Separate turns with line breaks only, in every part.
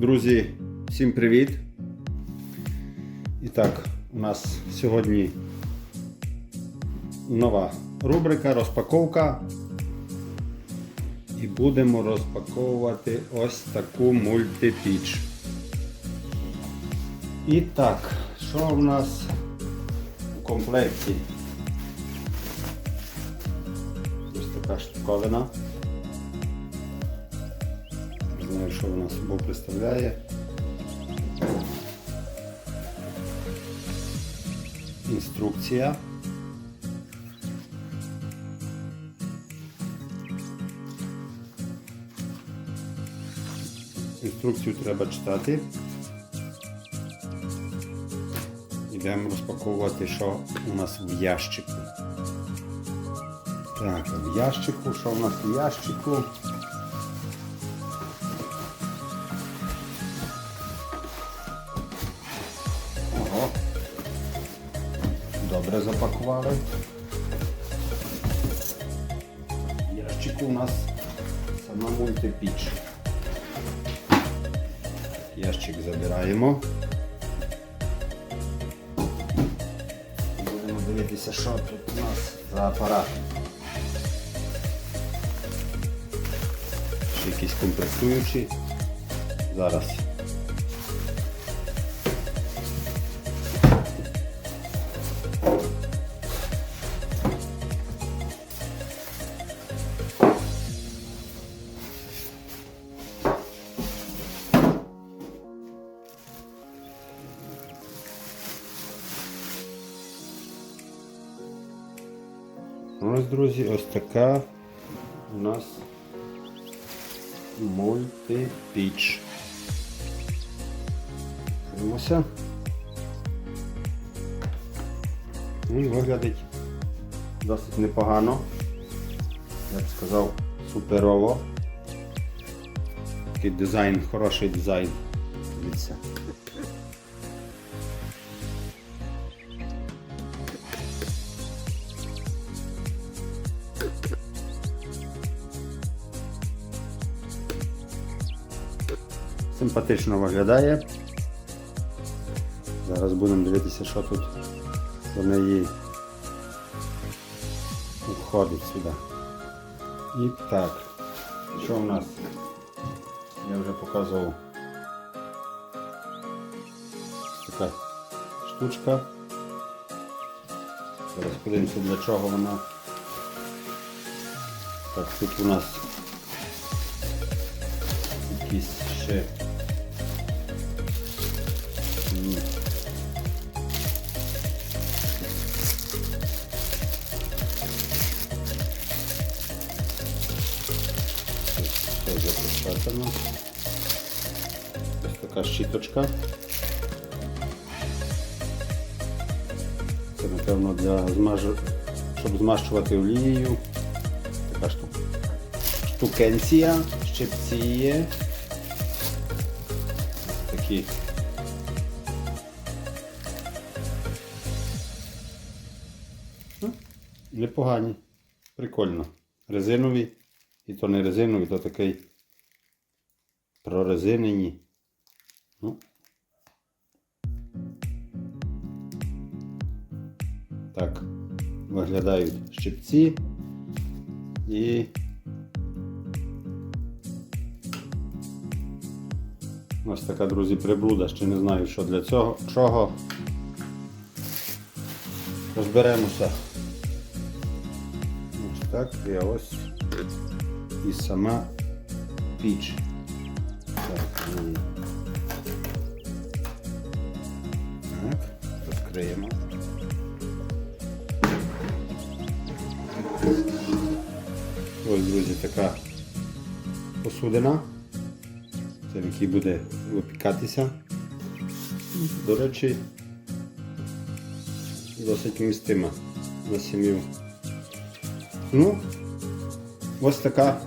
Друзі, всім привіт! І так, у нас сьогодні нова рубрика розпаковка. І будемо розпаковувати ось таку мультипіч. І так, що в нас у комплекті? Ось така штуковина. Знаю, що вона собою представляє. Інструкція. Інструкцію треба читати. Йдемо розпаковувати, що у нас в ящику. Так, в ящику, що у нас в ящику? Добре запакували. В ящику у нас сама мультипіч. Ящик забираємо. Будемо дивитися, що тут у нас за апарат. Ще якісь комплектуючі. Зараз. Ось, друзі, ось така у нас мультипіч. Дивимося. Ну, і виглядить досить непогано. Я б сказав, суперово. Такий дизайн, хороший дизайн. Дивіться. Симпатично виглядає. Зараз будемо дивитися, що тут до неї входить сюди. І так, що у нас? Я вже показував така штучка. Зараз подивимося для чого вона. Так, тут у нас якісь ще м, Все запечатано. Ось така щіточка. Це напевно для змажу... щоб змащувати олією. Така штука. Штукенція, щипці є. Такі. Непогані. Прикольно. Резинові. І то не резинові, то такий прорезинені. Ну. Так виглядають щипці і ось така, друзі, приблуда. Ще не знаю, що для цього чого. Розберемося. Ось так і ось і сама піч. Так, так розкриємо. Ось, друзі, така посудина, це в якій буде випікатися. До речі, досить вмістима на сім'ю. Ну, ось така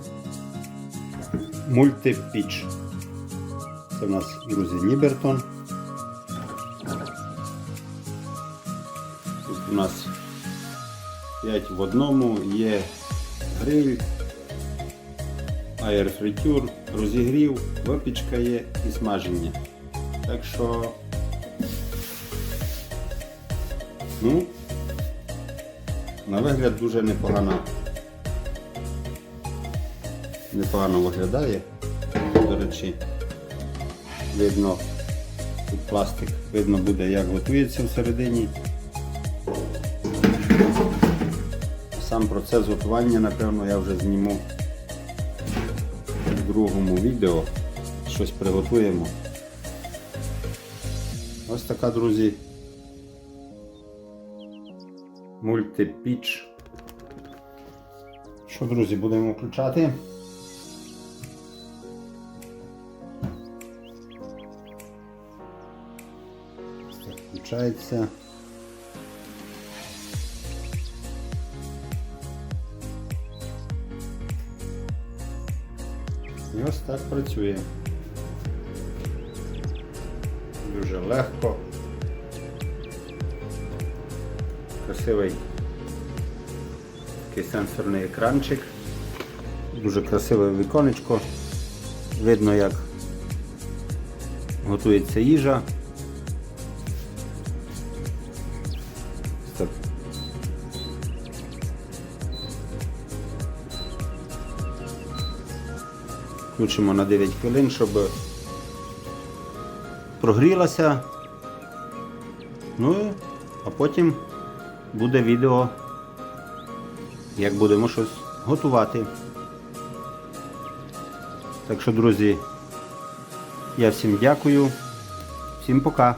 мультипіч. Це в нас, друзі, Нібертон. Тут у нас 5 в одному, є гриль, аерфритюр, розігрів, випічка є і смаження. Так що, ну, на вигляд дуже непогано. Непогано виглядає. До речі, видно тут пластик, видно буде, як готується всередині. Сам процес готування, напевно, я вже зніму в другому відео. Щось приготуємо. Ось така, друзі. Мультипіч. Що, друзі, будемо включати? Включається. Ось так працює. Дуже легко. Красивий такий сенсорний екранчик. Дуже красиве віконечко. Видно, як готується їжа. Включимо на 9 хвилин, щоб прогрілася. Ну, а потім буде відео, як будемо щось готувати. Так що, друзі, я всім дякую, всім пока.